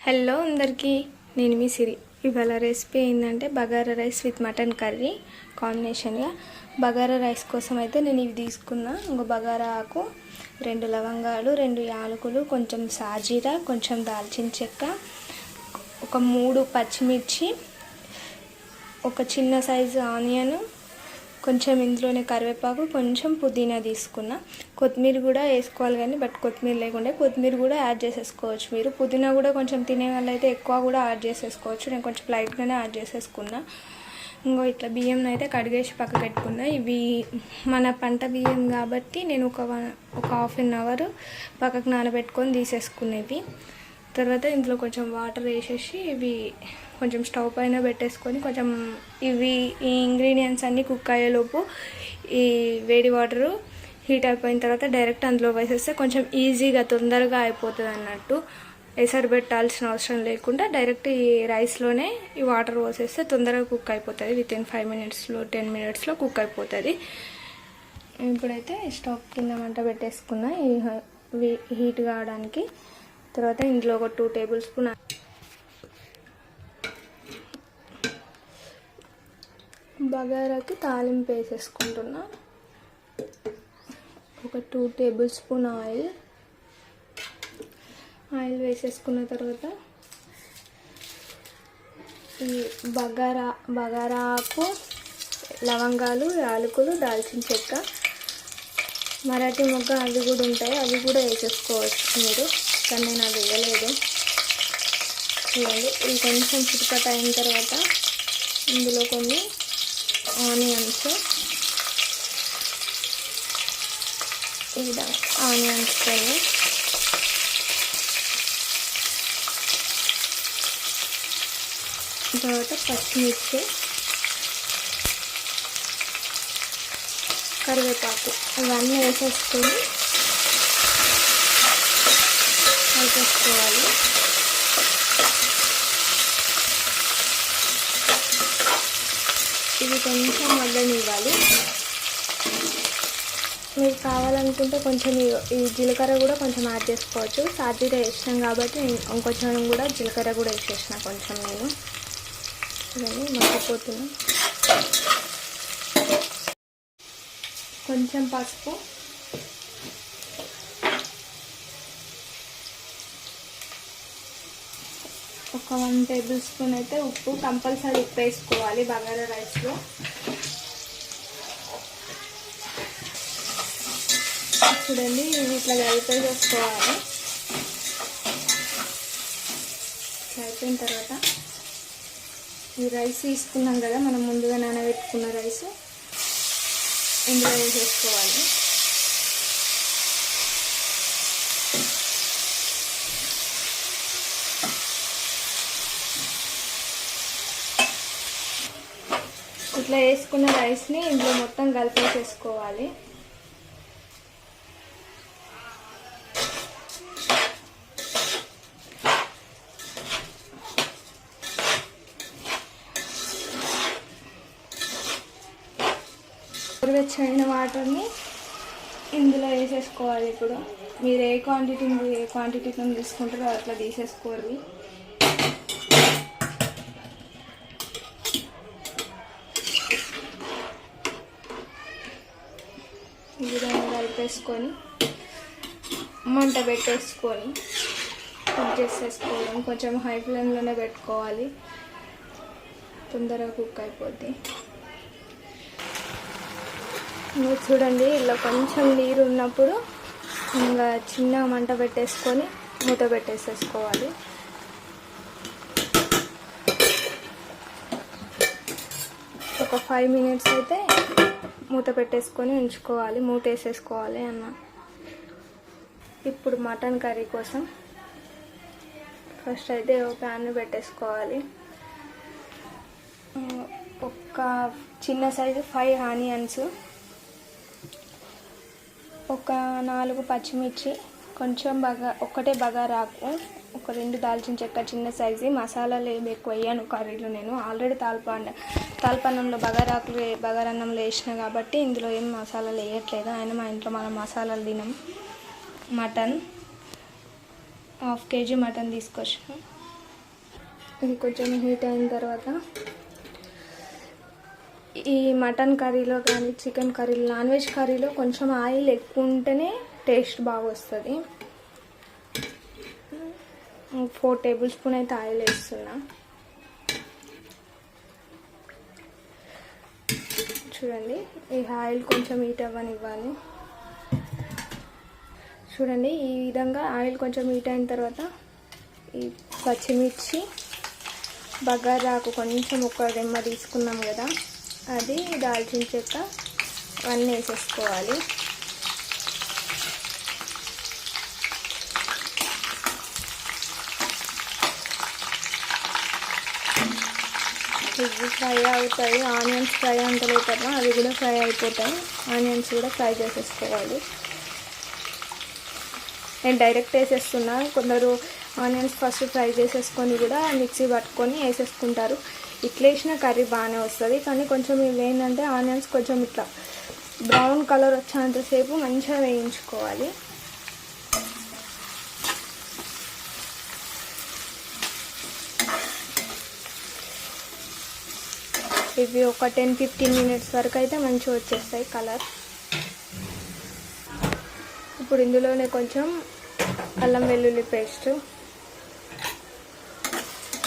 Hello అందరికీ నేను మీ సిరి. ఇవాళ రెసిపీ ఏంటంటే bagara rice with mutton curry కాంబినేషన్గా. బగారా రైస్ కోసం అయితే నేను ఇవి తీసుకున్నా. ఇంకో బగారా ఆకు రెండు లవంగాలు రెండు యాలకులు కొంచెం సాజీరా కొంచెం దాల్చిన చెక్క ఒక మూడు పచ్చిమిర్చి ఒక చిన్న సైజు ఆనియన్ కొంచెం ఇందులోనే కరివేపాకు కొంచెం పుదీనా తీసుకున్న. కొత్తిమీర కూడా వేసుకోవాలి కానీ బట్ కొత్తిమీర లేకుండా. కొత్తిమీర కూడా యాడ్ చేసేసుకోవచ్చు మీరు. పుదీనా కూడా కొంచెం తినే వాళ్ళైతే ఎక్కువ కూడా యాడ్ చేసేసుకోవచ్చు. నేను కొంచెం లైట్గానే యాడ్ చేసేసుకున్నా. ఇంకో ఇట్లా బియ్యం అయితే కడిగేసి పక్క పెట్టుకున్నా. ఇవి మన పంట బియ్యం కాబట్టి నేను ఒక వన్ ఒక హాఫ్ అన్ అవర్ పక్కకు నానబెట్టుకొని తీసేసుకునేవి. తర్వాత ఇందులో కొంచెం వాటర్ వేసేసి ఇవి కొంచెం స్టవ్ పైన పెట్టేసుకొని కొంచెం ఇవి ఈ ఇంగ్రీడియంట్స్ అన్నీ కుక్ అయ్యేలోపు ఈ వేడి వాటరు హీట్ అయిపోయిన తర్వాత డైరెక్ట్ అందులో వేసేస్తే కొంచెం ఈజీగా తొందరగా అయిపోతుంది అన్నట్టు. ఎసరు పెట్టాల్సిన అవసరం లేకుండా డైరెక్ట్ ఈ రైస్లోనే ఈ వాటర్ పోసేస్తే తొందరగా కుక్ అయిపోతుంది. విత్ ఇన్ ఫైవ్ మినిట్స్లో టెన్ మినిట్స్లో కుక్ అయిపోతుంది. ఇప్పుడైతే స్టవ్ కింద మంట పెట్టేసుకున్నా. ఈ హీట్ కావడానికి. తర్వాత ఇందులో ఒక టూ టేబుల్ స్పూన్ బగారాకి తాలింపు వేసేసుకుంటున్నా. ఒక two table spoon oil. Oil వేసేసుకున్న తర్వాత ఈ బగారా బగారా ఆకు లవంగాలు యాలకులు దాల్చిన చెక్క మరాఠీ మొగ్గ అవి కూడా ఉంటాయి. అవి కూడా వేసేసుకోవచ్చు మీరు. కానీ నేను అవి వేయలేదు. చూడండి. ఇది కొంచెం చిటికట అయిన తర్వాత ఇందులో కొన్ని ఆనియన్స్. ఈ విధంగా ఆనియన్స్ కొన్ని తర్వాత పచ్చిమిర్చి. కరివేపాకు. ఇవన్నీ వేసేసుకొని వేసేసుకోవాలి ఇది కొంచెం మగ్గనివ్వాలి. మీకు కావాలనుకుంటే కొంచెం ఈ- ఈ జీలకర్ర కూడా కొంచెం యాడ్ చేసుకోవచ్చు. సాజీర వేసినాం కాబట్టి నేను ఇంకొంచెం కూడా జీలకర్ర కూడా వేసేసిన కొంచెం నేను. ఇవన్నీ మగ్గిపోతున్నా కొంచెం పసుపు. ఒక వన్ టేబుల్ స్పూన్ అయితే ఉప్పు కంపల్సరీ ఉప్పు వేసుకోవాలి బగారా రైస్లో. చూడండి ఇవి ఇట్లా కలిపే చేసుకోవాలి. అయిపోయిన తర్వాత ఈ రైస్ తీసుకున్నాం కదా మనం ముందుగా నానబెట్టుకున్న రైస్ ఇందులో వేసేసుకోవాలి. ఇట్లా వేసుకున్న రైస్ని ఇందులో మొత్తం కలిపేసేసుకోవాలి. గోరువెచ్చని వాటర్ని ఇందులో వేసేసుకోవాలి ఇప్పుడు. మీరు ఏ క్వాంటిటీ ఏ క్వాంటిటీతో తీసుకుంటారో అట్లా తీసేసుకోవాలి ఈ విధంగా మంట పెట్టేసుకొని కుక్ చేసేసుకోవడం కొంచెం హై ఫ్లేమ్లోనే పెట్టుకోవాలి. తొందరగా కుక్ అయిపోద్ది. మీరు చూడండి ఇలా కొంచెం నీరు ఉన్నప్పుడు ఇంకా చిన్న మంట పెట్టేసుకొని మూత పెట్టేసేసుకోవాలి. ఒక ఫైవ్ మినిట్స్ అయితే మూత పెట్టేసుకొని ఉంచుకోవాలి మూత వేసేసుకోవాలి అన్న. ఇప్పుడు మటన్ కర్రీ కోసం ఫస్ట్ అయితే ఒక ప్యాన్ పెట్టేసుకోవాలి. ఒక చిన్న సైజు ఫైవ్ ఆనియన్స్ ఒక నాలుగు పచ్చిమిర్చి కొంచెం బగా ఒక్కటే బగారాకు ఒక రెండు దాల్చిన చెక్క చిన్న సైజు. మసాలాలు ఏమి ఎక్కువ వేయను కర్రీలో నేను. ఆల్రెడీ తాల్పా తాల్పన్నంలో బగారాకులు వే- బగారన్నంలో వేసిన కాబట్టి ఇందులో ఏం మసాలాలు వేయట్లేదు. ఆయన మా ఇంట్లో మనం మసాలాలు తినం. మటన్ హాఫ్ కేజీ మటన్ తీసుకొచ్చిన. ఇది కొంచెం హీట్ అయిన తర్వాత ఈ మటన్ కర్రీలో కానీ చికెన్ కర్రీలో నాన్ వెజ్ కర్రీలో కొంచెం ఆయిల్ ఎక్కువ ఉంటేనే టేస్ట్ బాగా వస్తుంది ఫోర్ టేబుల్ స్పూన్ అయితే ఆయిల్ వేస్తున్నా. చూడండి ఈ ఆయిల్ కొంచెం హీట్ అవ్వనివ్వాలి. చూడండి ఈ విధంగా ఆయిల్ కొంచెం హీట్ అయిన తర్వాత ఈ పచ్చిమిర్చి బగారాకు కొంచెం ఒక రెమ్మ తీసుకున్నాం కదా అది దాల్చిన చెక్క అవన్నీ వేసేసుకోవాలి. ఇవి ఫ్రై అవుతాయి. ఆనియన్స్ ఫ్రై అంటలే కదా అవి కూడా ఫ్రై అయిపోతాయి. ఆనియన్స్ కూడా ఫ్రై చేసేసుకోవాలి. నేను డైరెక్ట్ వేసేస్తున్నా. కొందరు ఆనియన్స్ ఫస్ట్ ఫ్రై చేసేసుకొని కూడా మిక్సీ పట్టుకొని వేసేసుకుంటారు. ఇట్లా వేసిన కర్రీ బాగానే వస్తుంది. కానీ కొంచెం ఇవి ఏంటంటే ఆనియన్స్ కొంచెం ఇట్లా బ్రౌన్ కలర్ వచ్చేంతసేపు మంచిగా వేయించుకోవాలి. ఇవి ఒక టెన్ ఫిఫ్టీన్ మినిట్స్ వరకు అయితే మంచిగా వచ్చేస్తాయి కలర్. ఇప్పుడు ఇందులోనే కొంచెం అల్లం వెల్లుల్లి పేస్ట్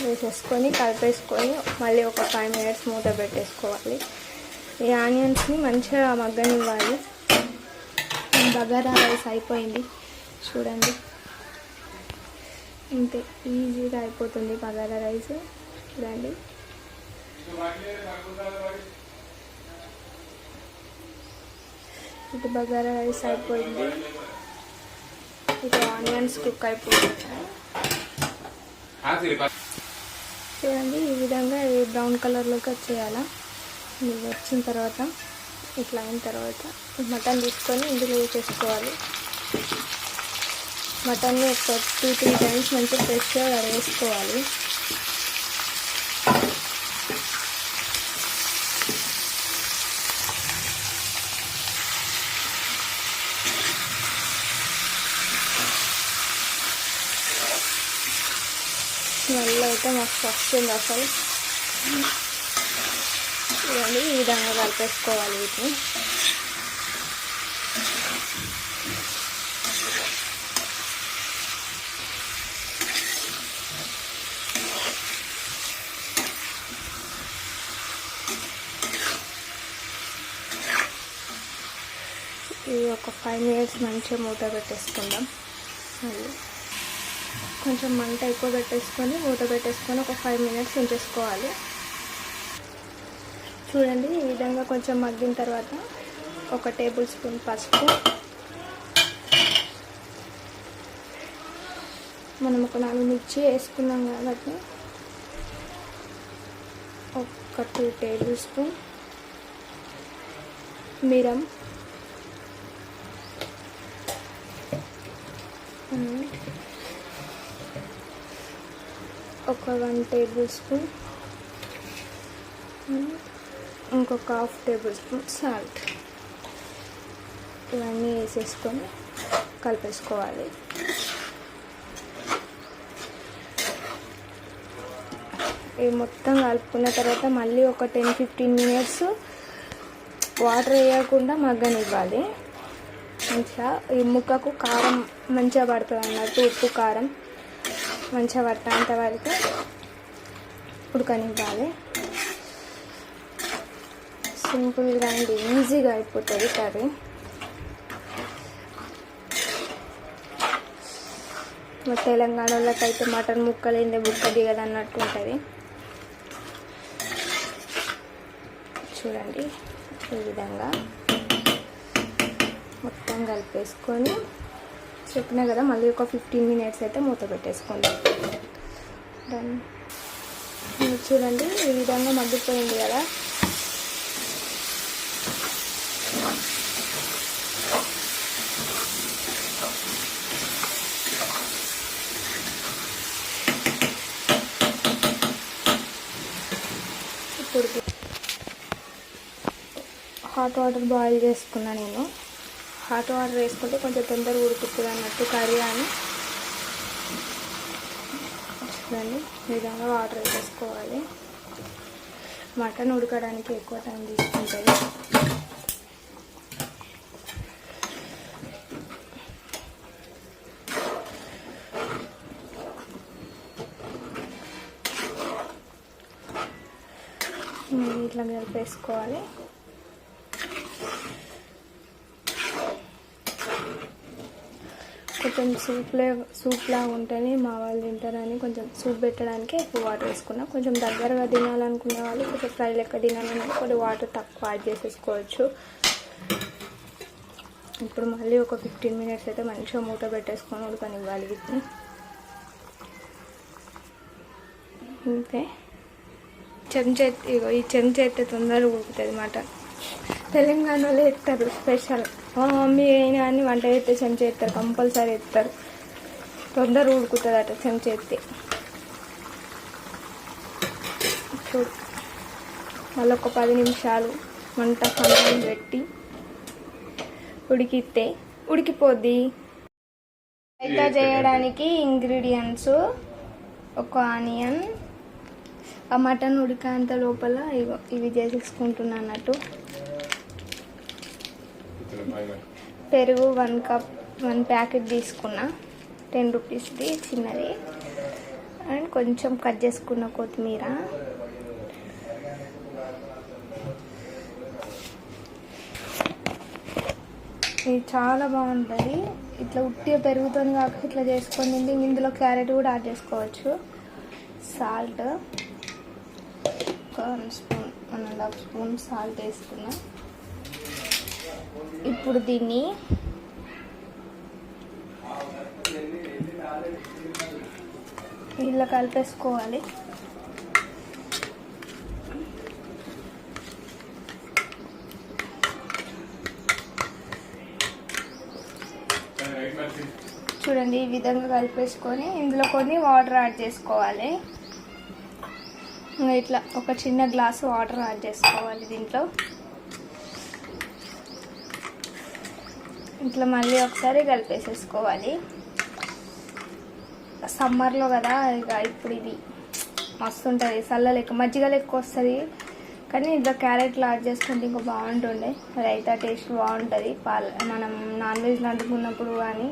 వేసేసుకొని కలిపేసుకొని మళ్ళీ ఒక ఫైవ్ మినిట్స్ మూత పెట్టేసుకోవాలి. ఈ ఆనియన్స్ని మంచిగా మగ్గనివ్వాలి. బగారా రైస్ అయిపోయింది. చూడండి. అంతే ఈజీగా అయిపోతుంది బగారా రైస్. చూడండి. ఇటు బగారా రైస్ అయిపోయింది. ఇటు ఆనియన్స్ కుక్ అయిపోతుంది చూడండి ఈ విధంగా ఈ బ్రౌన్ కలర్లోకి వచ్చేయాలా? ఇది వచ్చిన తర్వాత ఇట్లా అయిన తర్వాత మటన్ తీసుకొని ఇందులో వేసేసుకోవాలి మటన్ని ఒక టూ త్రీ టైమ్స్ మంచిగా ఫ్రెష్గా వేసుకోవాలి స్మెల్ అయితే మస్తు వస్తుంది అసలు. ఇవన్నీ ఈ విధంగా కలిపేసుకోవాలి వీటిని. ఇది ఒక ఫైవ్ మినిట్స్ మంచిగా మూత పెట్టేసుకుందాం. మళ్ళీ కొంచెం మంట ఎక్కువ పెట్టేసుకొని మూత పెట్టేసుకొని ఒక ఫైవ్ మినిట్స్ ఉంచేసుకోవాలి. చూడండి ఈ విధంగా కొంచెం మగ్గిన తర్వాత ఒక టేబుల్ స్పూన్ పసుపు. మనం ఒక నాలుగు మిర్చి వేసుకున్నాం కాబట్టి ఒక టూ టేబుల్ స్పూన్ మిరం. ఒక వన్ టేబుల్ స్పూన్. ఇంకొక హాఫ్ టేబుల్ స్పూన్ సాల్ట్. ఇవన్నీ వేసేసుకొని కలిపేసుకోవాలి. ఇవి మొత్తం కలుపుకున్న తర్వాత మళ్ళీ ఒక టెన్ ఫిఫ్టీన్ మినిట్స్ వాటర్ వేయకుండా మగ్గనివ్వాలి. మంచిగా ఈ ముక్కకు కారం మంచిగా పడుతుంది అన్నట్టు ఉప్పు కారం. మంచిగా పట్టేంత వరకు ఉడకనివ్వాలి సింపుల్గా అండ్ ఈజీగా అయిపోతుంది కర్రీ. మా తెలంగాణ వాళ్ళకైతే మటన్ ముక్కలు ఏందే బుక్క దిగదు అన్నట్టు ఉంటుంది. చూడండి ఈ విధంగా మొత్తం కలిపేసుకొని చెప్పినా కదా మళ్ళీ ఒక ఫిఫ్టీన్ మినిట్స్ అయితే మూత పెట్టేసుకోండి. డన్ చూడండి ఈ విధంగా మగ్గిపోయింది కదా. ఇప్పుడు హాట్ వాటర్ బాయిల్ చేసుకున్నా నేను. హాట్ వాటర్ వేసుకుంటే కొంచెం తొందరగా ఉడుకుతుంది అన్నట్టు కర్రీ అని. చూడండి విధంగా వాటర్ వేసుకోవాలి మటన్ ఉడకడానికి ఎక్కువ టైం తీసుకుంటుంది. ఇట్లా కలిపేసుకోవాలి. కొంచెం సూప్లే సూప్లా ఉంటేనే మా వాళ్ళు తింటారని కొంచెం సూప్ పెట్టడానికి ఎక్కువ వాటర్ వేసుకున్నా. కొంచెం దగ్గరగా తినాలనుకునే వాళ్ళు కొంచెం ఫ్రై లెక్క తినాలనుకుంటే కొద్దిగా వాటర్ తక్కువ యాడ్ చేసేసుకోవచ్చు. ఇప్పుడు మళ్ళీ ఒక ఫిఫ్టీన్ మినిట్స్ అయితే మంచిగా మూత పెట్టేసుకొని ఉడకనివ్వాలి వీటిని. అంతే చెంచా ఈ చెంచా అయితే తొందరగా ఉడుకుతుంది మటన్ తెలంగాణలో ఎత్తారు స్పెషల్. మా మమ్మీ అయినా కానీ వంట చేస్తే చెంచా ఎత్తారు కంపల్సరీ ఎత్తారు తొందర ఉడుకుతుంది అట చెంచా ఎత్తి చూడు మళ్ళీ ఒక పది నిమిషాలు వంట సమయం పెట్టి ఉడికితే ఉడికిపోద్ది. రైతా చేయడానికి ఇంగ్రీడియంట్స్ ఒక ఆనియన్ ఆ మటన్ ఉడికేంత లోపల ఇవి చేసేసుకుంటున్నా అన్నట్టు. పెరుగు వన్ కప్ వన్ ప్యాకెట్ తీసుకున్నా. టెన్ రూపీస్ది చిన్నది. అండ్ కొంచెం కట్ చేసుకున్న కొత్తిమీర. ఇది చాలా బాగుంటుంది. ఇట్లా ఉట్టిగా పెరుగుతుంది కాక ఇట్లా చేసుకొని ఇందులో క్యారెట్ కూడా యాడ్ చేసుకోవచ్చు. సాల్ట్. ఒక spoon one and half spoon salt వేసుకున్నాం. ఇప్పుడు దీన్ని ఇలా కలిపేసుకోవాలి. చూడండి ఈ విధంగా కలిపేసుకొని ఇందులో కొన్ని వాటర్ యాడ్ చేసుకోవాలి. ఇంకా ఇట్లా ఒక చిన్న గ్లాసు వాటర్ యాడ్ చేసుకోవాలి దీంట్లో. ఇట్లా మళ్ళీ ఒకసారి కలిపేసేసుకోవాలి. సమ్మర్లో కదా ఇక ఇప్పుడు ఇది మస్తు ఉంటుంది చల్ల లెక్క మజ్జిగ లెక్క వస్తుంది. కానీ ఇంట్లో క్యారెట్లు యాడ్ చేసుకుంటే ఇంకా బాగుంటుండే. రైతా టేస్ట్ బాగుంటుంది. పాల మనం నాన్ వెజ్ వండుకున్నప్పుడు కానీ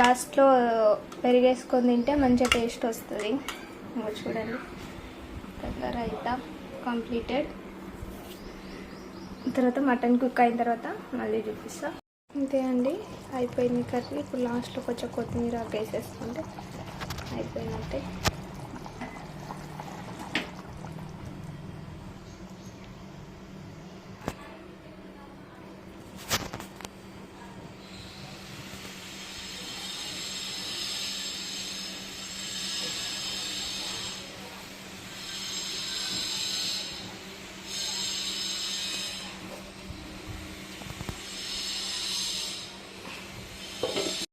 లాస్ట్లో పెరిగేసుకొని తింటే మంచిగా టేస్ట్ వస్తుంది. చూడండి. రైతా కంప్లీటెడ్. తర్వాత మటన్ కుక్ అయిన తర్వాత మళ్ళీ చూపిస్తా. అంతే అండి అయిపోయింది కర్రీ. ఇప్పుడు లాస్ట్లో కొంచెం కొత్తిమీర వేసేసుకుంటే అయిపోయినట్టే.